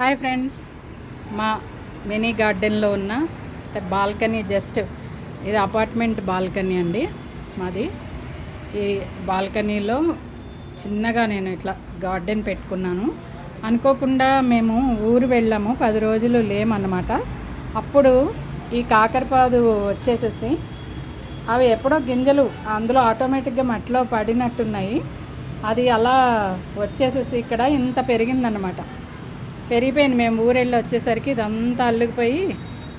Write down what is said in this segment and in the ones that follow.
Hi friends మా mini గార్డెన్లో ఉన్న అంటే బాల్కనీ జస్ట్ ఇది అపార్ట్మెంట్ బాల్కనీ అండి మాది. ఈ బాల్కనీలో చిన్నగా నేను ఇట్లా గార్డెన్ పెట్టుకున్నాను. అనుకోకుండా మేము ఊరు వెళ్ళాము. పది రోజులు లేమన్నమాట. అప్పుడు ఈ కాకరపాదు వచ్చేసేసి అవి ఎప్పుడో గింజలు అందులో ఆటోమేటిక్గా మట్టిలో పడినట్టున్నాయి. అది అలా వచ్చేసేసి ఇక్కడ ఇంత పెరిగిందనమాట పెరిగిపోయింది. మేము ఊరెళ్ళి వచ్చేసరికి ఇదంతా అల్లుకుపోయి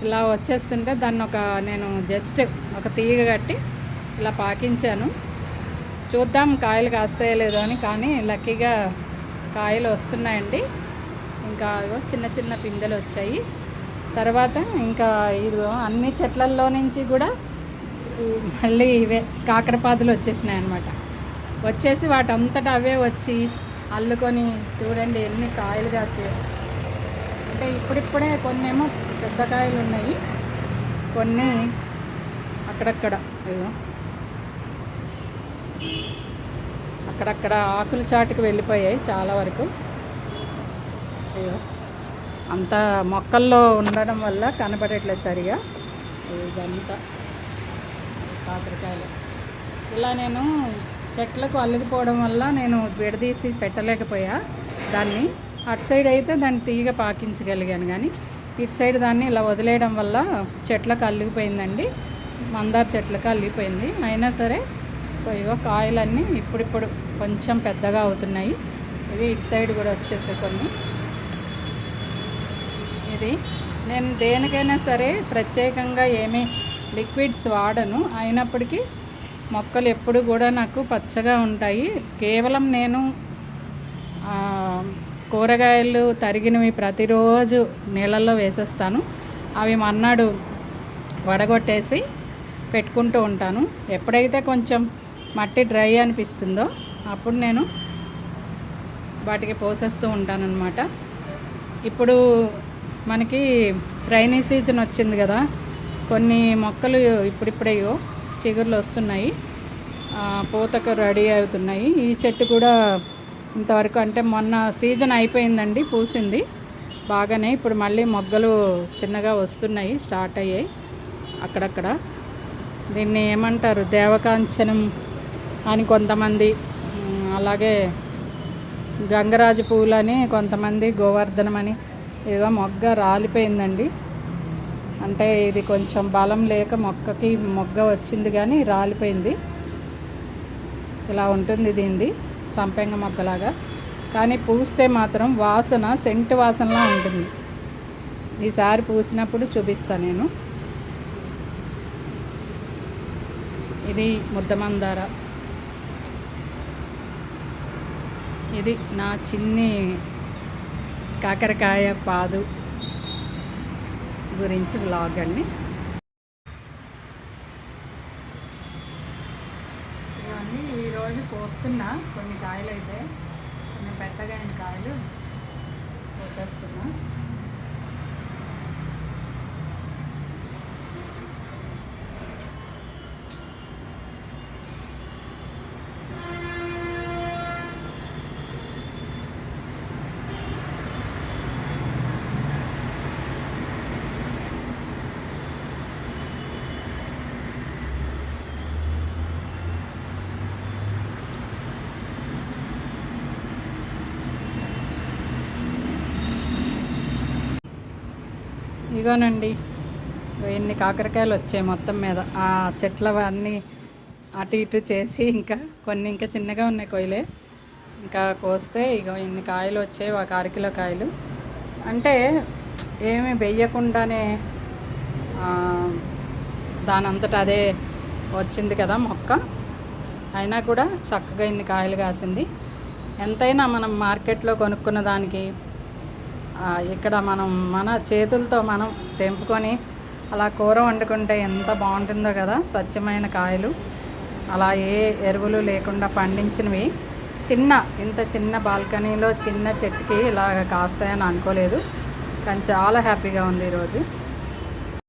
ఇలా వచ్చేస్తుంటే దాన్ని ఒక నేను జస్ట్ ఒక తీగ కట్టి ఇలా పాకించాను. చూద్దాం కాయలు కాస్తాయో లేదో అని కానీ లక్కీగా కాయలు వస్తున్నాయండి. ఇంకా చిన్న చిన్న పిందెలు వచ్చాయి. తర్వాత ఇంకా ఇదిగో అన్ని చెట్లల్లో నుంచి కూడా మళ్ళీ ఇవే కాకరపాదులు వచ్చేసినాయి అనమాట వచ్చేసి వాటంతటా అవే వచ్చి అల్లుకొని చూడండి ఎన్ని కాయలు కాసాయి అంటే ఇప్పుడిప్పుడే కొన్ని ఏమో పెద్ద కాయలు ఉన్నాయి. కొన్ని అక్కడక్కడ ఇదిగో. అక్కడక్కడ ఆకుల చాటుకు వెళ్ళిపోయాయి చాలా వరకు. అయ్యో అంతా మొక్కల్లో ఉండడం వల్ల కనపడట్లేదు సరిగా. ఇదంతా కాకరకాయలు ఇలా నేను చెట్లకు అల్లుకుపోవడం వల్ల నేను విడదీసి పెట్టలేకపోయా దాన్ని. అటు సైడ్ అయితే దాన్ని తీగ పాకించగలిగాను కానీ ఇటు సైడ్ దాన్ని ఇలా వదిలేయడం వల్ల చెట్లకు అల్లిగిపోయిందండి మందార చెట్లకు అల్లిపోయింది. అయినా సరే ఇగో కాయలన్నీ ఇప్పుడిప్పుడు కొంచెం పెద్దగా అవుతున్నాయి. ఇది ఇటు సైడ్ కూడా వచ్చేసే కొన్ని. ఇది నేను దేనికైనా సరే ప్రత్యేకంగా ఏమీ లిక్విడ్స్ వాడను. అయినప్పటికీ మొక్కలు ఎప్పుడు కూడా నాకు పచ్చగా ఉంటాయి. కేవలం నేను కూరగాయలు తరిగినవి ప్రతిరోజు నీళ్ళల్లో వేసేస్తాను. అవి మన్నాడు వడగొట్టేసి పెట్టుకుంటూ ఉంటాను. ఎప్పుడైతే కొంచెం మట్టి డ్రై అనిపిస్తుందో అప్పుడు నేను వాటికి పోసేస్తూ ఉంటానన్నమాట. ఇప్పుడు మనకి రైనీ సీజన్ వచ్చింది కదా కొన్ని మొక్కలు ఇప్పుడిప్పుడే చిగుర్లు వస్తున్నాయి. పూతకు రెడీ అవుతున్నాయి. ఈ చెట్టు కూడా ఇంతవరకు అంటే మొన్న సీజన్ అయిపోయిందండి పూసింది. బాగానే ఇప్పుడు మళ్ళీ మొగ్గలు చిన్నగా వస్తున్నాయి స్టార్ట్ అయ్యాయి అక్కడక్కడ. దీన్ని ఏమంటారు? దేవకాంచనం అని కొంతమంది అలాగే గంగరాజు పూలని కొంతమంది గోవర్ధనం అని ఏదో మొగ్గ రాలిపోయిందండి. అంటే ఇది కొంచెం బలం లేక మొక్కకి మొగ్గ వచ్చింది కానీ రాలిపోయింది. ఇలా ఉంటుంది దీనిది. సంపెంగ మొగ్గలాగా. కానీ పూస్తే మాత్రం వాసన సెంటు వాసనలా ఉంటుంది. ఈసారి పూసినప్పుడు చూపిస్తాను నేను. ఇది ముద్దమందార ఇది నా చిన్ని కాకరకాయ పాదు గురించి బ్లాగ్ అండి ఇవన్నీ ఈరోజు కోస్తున్నా కొన్ని కాయలు అయితే కొన్ని పెద్దగా అయిన కాయలు కోసేస్తున్నా ఇగోనండి. ఎన్ని కాకరకాయలు వచ్చాయి మొత్తం మీద. ఆ చెట్లవన్నీ అటు ఇటు చేసి ఇంకా కొన్ని ఇంకా చిన్నగా ఉన్నాయి కొయ్యలే. ఇంకా కోస్తే ఇగో ఇన్ని కాయలు వచ్చాయి ఒక అరకిలో కాయలు. అంటే ఏమి వెయ్యకుండానే దానంతట అదే వచ్చింది కదా మొక్క. అయినా కూడా చక్కగా ఇన్ని కాయలు కాసింది. ఎంతైనా మనం మార్కెట్లో కొనుక్కున్న దానికి ఇక్కడ మనం మన చేతులతో మనం తెంపుకొని అలా కూర వండుకుంటే ఎంత బాగుంటుందో కదా స్వచ్ఛమైన కాయలు. అలా ఏ ఎరువులు లేకుండా పండించినవి. చిన్న ఇంత చిన్న బాల్కనీలో చిన్న చెట్టుకి ఇలాగ కాస్తాయని అనుకోలేదు. కానీ చాలా హ్యాపీగా ఉంది ఈరోజు.